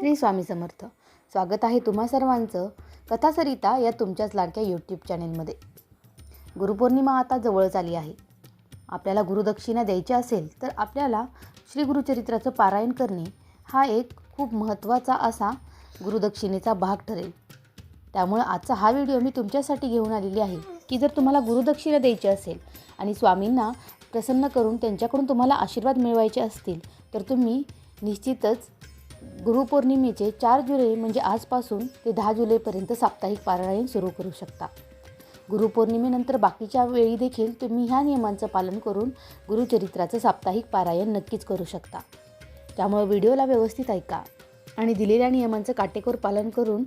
श्री स्वामी समर्थ. स्वागत आहे तुम्हा सर्वांचं. कथासरिता या तुमच्याच लाडक्या यूट्यूब चॅनेलमध्ये गुरुपौर्णिमा आता जवळच आली आहे. आपल्याला गुरुदक्षिणा द्यायची असेल तर आपल्याला श्री गुरुचरित्राचं पारायण करणे हा एक खूप महत्त्वाचा असा गुरुदक्षिणेचा भाग ठरेल. त्यामुळे आजचा हा व्हिडिओ मी तुमच्यासाठी घेऊन आलेली आहे की जर तुम्हाला गुरुदक्षिणा द्यायची असेल आणि स्वामींना प्रसन्न करून त्यांच्याकडून तुम्हाला आशीर्वाद मिळवायचे असतील तर तुम्ही निश्चितच गुरुपौर्णिमेचे चार जुलै म्हणजे आजपासून ते दहा जुलैपर्यंत साप्ताहिक पारायण सुरू करू शकता. गुरुपौर्णिमेनंतर बाकीच्या वेळी देखील तुम्ही ह्या नियमांचं पालन करून गुरुचरित्राचं साप्ताहिक पारायण नक्कीच करू शकता. त्यामुळे व्हिडिओला व्यवस्थित ऐका आणि दिलेल्या नियमांचं काटेकोर पालन करून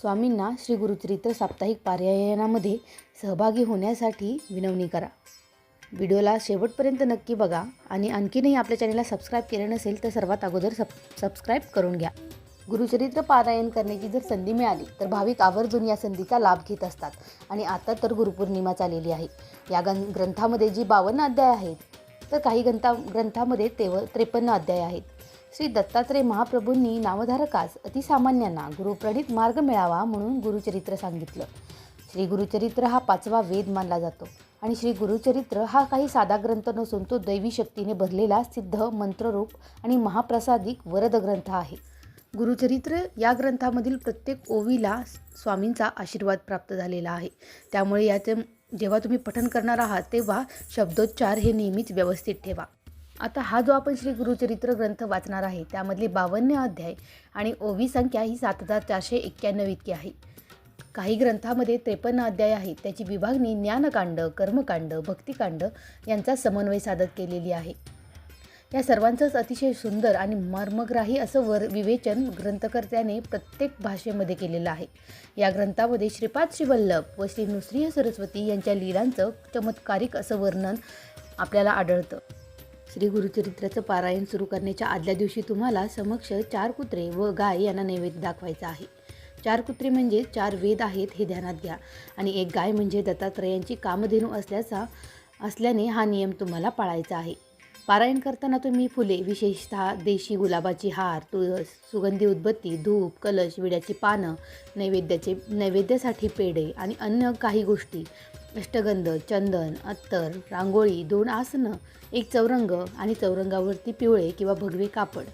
स्वामींना श्री गुरुचरित्र साप्ताहिक पारायणामध्ये सहभागी होण्यासाठी विनवणी करा. व्हिडिओला शेवटपर्यंत नक्की बघा आणि आणखीनही आपल्या चॅनलला सबस्क्राईब केलं नसेल तर सर्वात अगोदर सब सबस्क्राईब करून घ्या. गुरुचरित्र पारायण करण्याची जर संधी मिळाली तर भाविक आवर्जून या संधीचा लाभ घेत असतात. आणि आता तर गुरुपौर्णिमा चाललेली आहे. या गं ग्रंथामध्ये जी बावन्न अध्याय आहेत तर काही ग्रंथा ग्रंथामध्ये तेव त्रेपन्न अध्याय आहेत. श्री दत्तात्रय महाप्रभूंनी नामधारकास अतिसामान्यांना गुरुप्रणित मार्ग मिळावा म्हणून गुरुचरित्र सांगितलं. श्री गुरुचरित्र हा पाचवा वेद मानला जातो. आणि श्री गुरुचरित्र हा काही साधा ग्रंथ नसून तो दैवी शक्तीने भरलेला सिद्ध मंत्ररूप आणि महाप्रसादिक वरद ग्रंथ आहे. गुरुचरित्र या ग्रंथामधील प्रत्येक ओवीला स्वामींचा आशीर्वाद प्राप्त झालेला आहे. त्यामुळे याचे जेव्हा तुम्ही पठन करणार आहात तेव्हा शब्दोच्चार हे नेहमीच व्यवस्थित ठेवा. आता हा जो आपण श्री गुरुचरित्र ग्रंथ वाचणार आहे त्यामधले बावन्न अध्याय आणि ओवी संख्या ही सात हजार चारशे एक्क्याण्णव इतकी आहे. काही ग्रंथामध्ये त्रेपन्न अध्याय आहेत. त्याची विभागणी ज्ञानकांड कर्मकांड भक्तिकांड यांचा समन्वय साधत केलेली आहे. या सर्वांचंच अतिशय सुंदर आणि मर्मग्राही असं वर विवेचन ग्रंथकर्त्याने प्रत्येक भाषेमध्ये केलेलं आहे. या ग्रंथामध्ये श्रीपाद श्रीवल्लभ व श्री नृसिंह सरस्वती यांच्या लीलांचं चमत्कारिक असं वर्णन आपल्याला आढळतं. श्री गुरुचरित्राचं पारायण सुरू करण्याच्या आदल्या दिवशी तुम्हाला समक्ष चार कुत्रे व गाय यांना नैवेद्य दाखवायचा आहे. चार कुत्रे म्हणजे चार वेद आहेत हे ध्यानात घ्या. आणि एक गाय म्हणजे दत्तात्रयांची कामधेनू असल्याचा असल्याने हा नियम तुम्हाला पाळायचा आहे. पारायण करताना तुम्ही फुले विशेषतः देशी गुलाबाची हार तुळस सुगंधी उदबत्ती धूप कलश विड्याची पानं नैवेद्याचे नैवेद्यासाठी पेढे आणि अन्य काही गोष्टी अष्टगंध चंदन अत्तर रांगोळी दोन आसनं एक चौरंग आणि चौरंगावरती पिवळे किंवा भगवे कापड.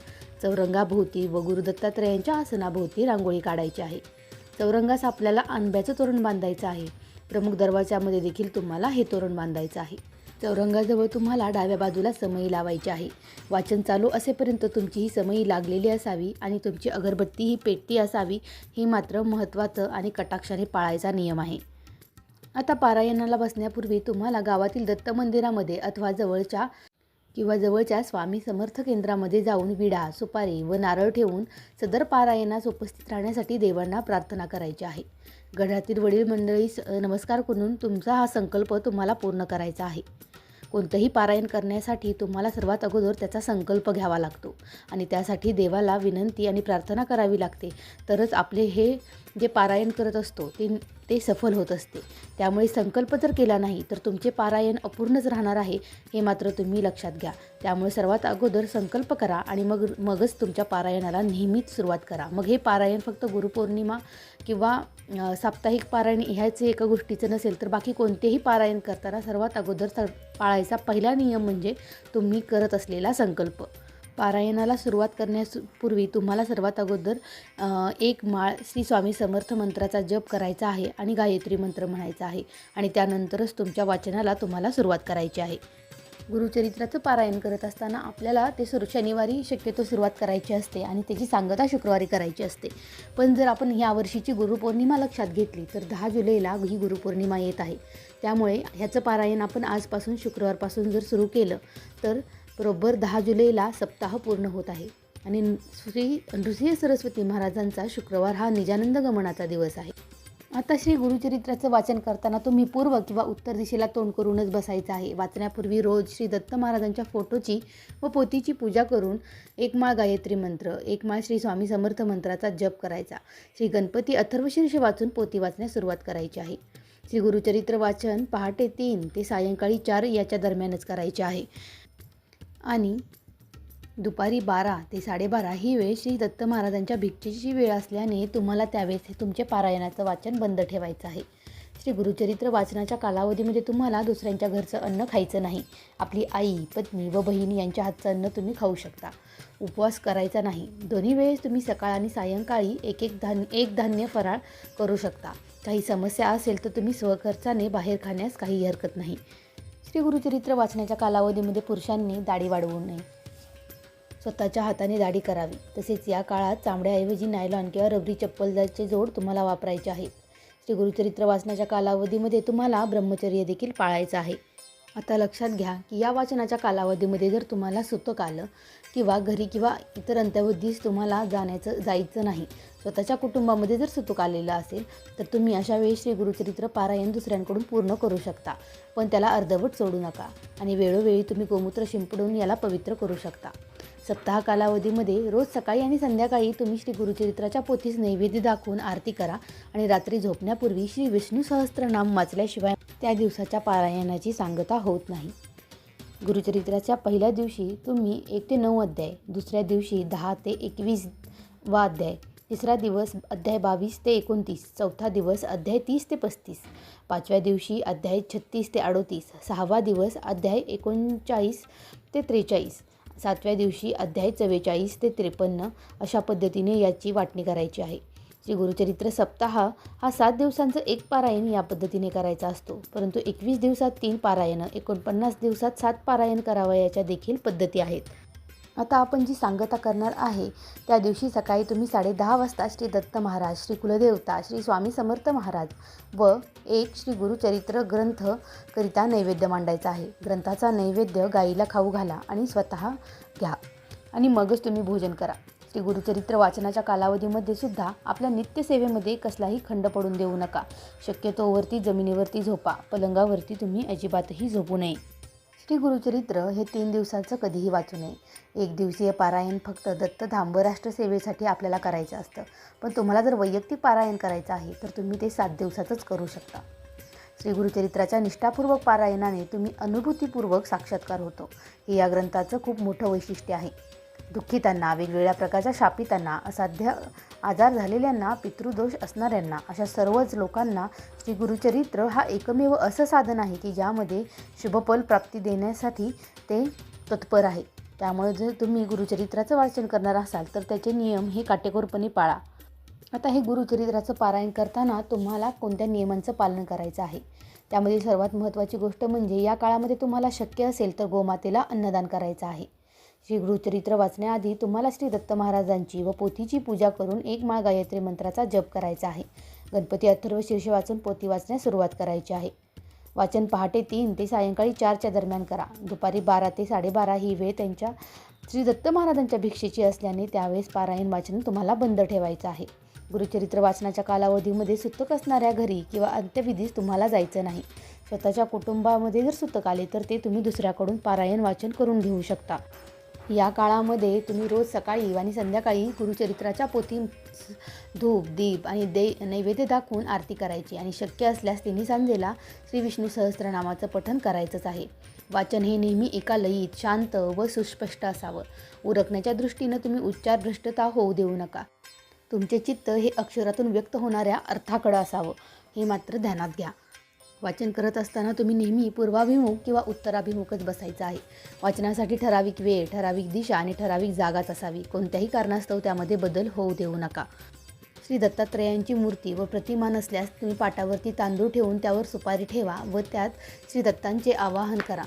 चौरंगाभोवती व गुरु दत्तात्रयांच्या आसनाभोवती रांगोळी काढायची आहे. चौरंगास आपल्याला आंब्याचं तोरण बांधायचं आहे. प्रमुख दरवाजामध्ये देखील तुम्हाला हे तोरण बांधायचं आहे. चौरंगाजवळ तुम्हाला डाव्या बाजूला समई लावायची आहे. वाचन चालू असेपर्यंत तुमची ही समई लागलेली असावी आणि तुमची अगरबत्ती ही पेटती असावी हे मात्र महत्त्वाचं आणि कटाक्षाने पाळायचा नियम आहे. आता पारायणाला बसण्यापूर्वी तुम्हाला गावातील दत्त मंदिरामध्ये अथवा जवळच्या किंवा जवळच्या स्वामी समर्थ केंद्रामध्ये जाऊन विडा सुपारी व नारळ ठेवून सदर पारायणास उपस्थित राहण्यासाठी देवांना प्रार्थना करायची आहे. गडातील वडील मंडळीस नमस्कार करून तुमचा हा संकल्प तुम्हाला पूर्ण करायचा आहे. कोणतंही पारायण करण्यासाठी तुम्हाला सर्वात अगोदर त्याचा संकल्प घ्यावा लागतो आणि त्यासाठी देवाला विनंती आणि प्रार्थना करावी लागते. तरच आपले हे जे पारायण करत असतो ते ते सफल होत असते. त्यामुळे संकल्प जर केला नाही तर तुमचे पारायण अपूर्णच राहणार आहे हे मात्र तुम्ही लक्षात घ्या. त्यामुळे सर्वात अगोदर संकल्प करा आणि मग मगच तुमच्या पारायणाला नेहमीच सुरुवात करा. मग हे पारायण फक्त गुरुपौर्णिमा किंवा साप्ताहिक पारायण ह्याचे एका गोष्टीचं नसेल तर बाकी कोणतेही पारायण करताना सर्वात अगोदर पाळायचा पहिला नियम म्हणजे तुम्ही करत असलेला संकल्प. पारायणाला सुरुवात करण्यापूर्वी तुम्हाला सर्वात अगोदर एक माळ श्री स्वामी समर्थ मंत्राचा जप करायचा आहे आणि गायत्री मंत्र म्हणायचा आहे आणि त्यानंतरच तुमच्या वाचनाला तुम्हाला सुरुवात करायची आहे. गुरुचरित्राचं पारायण करत असताना आपल्याला ते सुर शनिवारी शक्यतो सुरुवात करायची असते आणि त्याची सांगता शुक्रवारी करायची असते. पण जर आपण ह्या वर्षीची गुरुपौर्णिमा लक्षात घेतली तर दहा जुलैला ही गुरुपौर्णिमा येत आहे. त्यामुळे ह्याचं पारायण आपण आजपासून शुक्रवारपासून जर सुरू केलं तर बरोबर दहा जुलैला सप्ताह पूर्ण होत आहे. आणि श्री नृसिंह सरस्वती महाराजांचा शुक्रवार हा निजानंद गमनाचा दिवस आहे. आता श्री गुरुचरित्राचं वाचन करताना तुम्ही पूर्व किंवा उत्तर दिशेला तोंड करूनच बसायचं आहे. वाचण्यापूर्वी रोज श्री दत्त महाराजांच्या फोटोची व पोथीची पूजा करून एक माळ गायत्री मंत्र एक माळ श्री स्वामी समर्थ मंत्राचा जप करायचा. श्री गणपती अथर्वशीर्ष वाचून पोथी वाचण्यास सुरुवात करायची आहे. श्री गुरुचरित्र वाचन पहाटे तीन ते सायंकाळी चार याच्या दरम्यानच करायचे आहे. आणि दुपारी बारा ते साडेबारा ही वेळ श्री दत्त महाराजांच्या भिक्षेची वेळ असल्याने तुम्हाला त्यावेळेस हे तुमचे पारायणाचं वाचन बंद ठेवायचं आहे. श्री गुरुचरित्र वाचनाच्या कालावधीमध्ये तुम्हाला दुसऱ्यांच्या घरचं अन्न खायचं नाही. आपली आई पत्नी व बहिणी यांच्या हातचं अन्न तुम्ही खाऊ शकता. उपवास करायचा नाही. दोन्ही वेळेस तुम्ही सकाळ आणि सायंकाळी एक एक धान्य एक धान्य फराळ करू शकता. काही समस्या असेल तर तुम्ही स्वखर्चाने बाहेर खाण्यास काही हरकत नाही. श्री गुरुचरित्र वाचण्याच्या कालावधीमध्ये पुरुषांनी दाढी वाढवू नये. स्वतःच्या हाताने दाढी करावी. तसेच या काळात चामड्याऐवजी नायलॉन किंवा रबरी चप्पलचे जोड तुम्हाला वापरायचे आहेत. श्री गुरुचरित्र वाचनाच्या कालावधीमध्ये तुम्हाला ब्रह्मचर्य देखील पाळायचं आहे. आता लक्षात घ्या की या वाचनाच्या कालावधीमध्ये जर तुम्हाला सुतक आलं किंवा घरी किंवा इतर अंत्यवधीस तुम्हाला जाण्याचं जायचं नाही. स्वतःच्या कुटुंबामध्ये जर सुतूक आलेलं असेल तर तुम्ही अशा वेळी श्री गुरुचरित्र पारायण दुसऱ्यांकडून पूर्ण करू शकता. पण त्याला अर्धवट सोडू नका आणि वेळोवेळी तुम्ही गोमूत्र शिंपडून याला पवित्र करू शकता. सप्ताह कालावधीमध्ये रोज सकाळी आणि संध्याकाळी तुम्ही श्री गुरुचरित्राच्या पोथीस नैवेद्य दाखवून आरती करा आणि रात्री झोपण्यापूर्वी श्री विष्णू सहस्त्रनाम वाचल्याशिवाय त्या दिवसाच्या पारायणाची सांगता होत नाही. गुरुचरित्राच्या पहिल्या दिवशी तुम्ही एक ते नऊ अध्याय दुसऱ्या दिवशी दहा ते एकवीस वा अध्याय तिसरा दिवस अध्याय बावीस ते एकोणतीस चौथा दिवस अध्याय तीस ते पस्तीस पाचव्या दिवशी अध्याय छत्तीस ते अडोतीस सहावा दिवस अध्याय एकोणचाळीस ते त्रेचाळीस सातव्या दिवशी अध्याय चव्वेचाळीस ते त्रेपन्न अशा पद्धतीने याची वाटणी करायची आहे. श्री गुरुचरित्र सप्ताह हा सात दिवसांचं एक पारायण या पद्धतीने करायचा असतो. परंतु एकवीस दिवसात तीन पारायणं एकोणपन्नास दिवसात सात पारायण करावयाच्या देखील पद्धती आहेत. आता आपण जी सांगता करणार आहे त्या दिवशी सकाळी तुम्ही साडेदहा वाजता श्री दत्त महाराज श्री कुलदेवता श्री स्वामी समर्थ महाराज व एक श्री गुरुचरित्र ग्रंथ करिता नैवेद्य मांडायचा आहे. ग्रंथाचा नैवेद्य गाईला खाऊ घाला आणि स्वतः घ्या आणि मगच तुम्ही भोजन करा. श्री गुरुचरित्र वाचनाच्या कालावधीमध्ये सुद्धा आपल्या नित्यसेवेमध्ये कसलाही खंड पडून देऊ नका. शक्यतोवरती जमिनीवरती झोपा. पलंगावरती तुम्ही अजिबातही झोपू नये. श्री गुरुचरित्र हे तीन दिवसाचं कधीही वाचू नये. एक दिवसीय पारायण फक्त दत्तधाम व राष्ट्रसेवेसाठी आपल्याला करायचं असतं. पण तुम्हाला जर वैयक्तिक पारायण करायचं आहे तर तुम्ही ते सात दिवसातच करू शकता. श्री गुरुचरित्राच्या निष्ठापूर्वक पारायणाने तुम्ही अनुभूतीपूर्वक साक्षात्कार होतो. हे या ग्रंथाचं खूप मोठं वैशिष्ट्य आहे. दुःखितांना वेगवेगळ्या प्रकारच्या शापितांना असाध्य आजार झालेल्यांना पितृदोष असणाऱ्यांना अशा सर्वच लोकांना श्री गुरुचरित्र हा एकमेव असं साधन आहे की ज्यामध्ये शुभफल प्राप्ती देण्यासाठी ते तत्पर आहे. त्यामुळे जर तुम्ही गुरुचरित्राचं वाचन करणार असाल तर त्याचे नियम हे काटेकोरपणे पाळा. आता हे गुरुचरित्राचं पारायण करताना तुम्हाला कोणत्या नियमांचं पालन करायचं आहे? त्यामध्ये सर्वात महत्त्वाची गोष्ट म्हणजे या काळामध्ये तुम्हाला शक्य असेल तर गोमातेला अन्नदान करायचं आहे. श्री गुरुचरित्र वाचण्याआधी तुम्हाला श्री दत्त महाराजांची व पोथीची पूजा करून एक माळ गायत्री मंत्राचा जप करायचा आहे. गणपती अथर्व शीर्ष वाचून पोथी वाचण्यास सुरुवात करायची आहे. वाचन पहाटे तीन ते सायंकाळी चारच्या दरम्यान करा. दुपारी बारा ते साडेबारा ही वेळ त्यांच्या श्री दत्त महाराजांच्या भिक्षेची असल्याने त्यावेळेस पारायण वाचन तुम्हाला बंद ठेवायचं आहे. गुरुचरित्र वाचनाच्या कालावधीमध्ये सुतक असणाऱ्या घरी किंवा अंत्यविधीस तुम्हाला जायचं नाही. स्वतःच्या कुटुंबामध्ये जर सुतक आले तर ते तुम्ही दुसऱ्याकडून पारायण वाचन करून घेऊ शकता. या काळामध्ये तुम्ही रोज सकाळी आणि संध्याकाळी गुरुचरित्राच्या पोथी धूप दीप आणि दे नैवेद्य दाखवून आरती करायची आणि शक्य असल्यास तिन्ही सांजेला श्री विष्णू सहस्त्रनामाचं पठन करायचंच आहे. वाचन हे नेहमी एका लयीत शांत व सुस्पष्ट असावं. उरकण्याच्या दृष्टीनं तुम्ही उच्चारभ्रष्टता होऊ देऊ नका. तुमचे चित्त हे अक्षरातून व्यक्त होणाऱ्या अर्थाकडं असावं. हे मात्र ध्यानात घ्या. वाचन करत असताना तुम्ही नेहमी पूर्वाभिमुख किंवा उत्तराभिमुखच बसायचं आहे. वाचनासाठी ठराविक वेळ ठराविक दिशा आणि ठराविक जागाच असावी. कोणत्याही कारणास्तव त्यामध्ये बदल होऊ देऊ नका. श्री दत्तात्रयांची मूर्ती व प्रतिमा नसल्यास तुम्ही पाटावरती तांदूळ ठेवून त्यावर सुपारी ठेवा व त्यात श्री दत्तांचे आवाहन करा.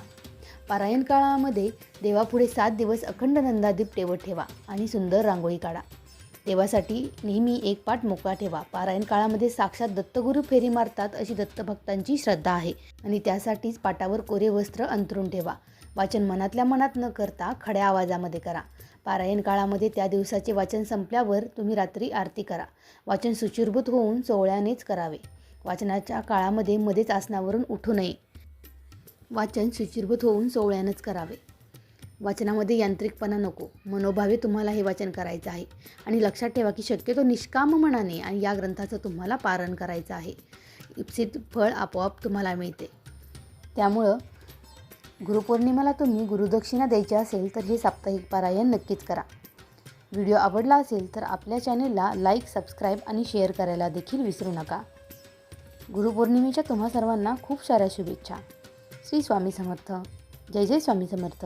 पारायण काळामध्ये देवापुढे सात दिवस अखंड नंदादीप टेवत ठेवा आणि सुंदर रांगोळी काढा. देवासाठी नेहमी एक पाठ मोकळा ठेवा. पारायण काळामध्ये साक्षात दत्तगुरू फेरी मारतात अशी दत्तभक्तांची श्रद्धा आहे. आणि त्यासाठीच पाटावर कोरे वस्त्र अंतरून ठेवा. वाचन मनातल्या मनात न करता खड्या आवाजामध्ये करा. पारायण काळामध्ये त्या दिवसाचे वाचन संपल्यावर तुम्ही रात्री आरती करा. वाचन सुचिरभूत होऊन सोहळ्यानेच करावे. वाचनाच्या काळामध्ये मध्येच आसनावरून उठू नये. वाचन सुचिरभूत होऊन सोहळ्यानेच करावे. वाचनामध्ये यांत्रिकपणा नको. मनोभावे तुम्हाला हे वाचन करायचं आहे. आणि लक्षात ठेवा की शक्यतो निष्काम मनाने आणि या ग्रंथाचं तुम्हाला पारण करायचं आहे. इप्सित फळ आपोआप तुम्हाला मिळते. त्यामुळं गुरुपौर्णिमेला तुम्ही गुरुदक्षिणा द्यायची असेल तर हे साप्ताहिक पारायण नक्कीच करा. व्हिडिओ आवडला असेल तर आपल्या चॅनेलला लाईक सबस्क्राईब आणि शेअर करायला देखील विसरू नका. गुरुपौर्णिमेच्या तुम्हा सर्वांना खूप साऱ्या शुभेच्छा. श्री स्वामी समर्थ. जय जय स्वामी समर्थ.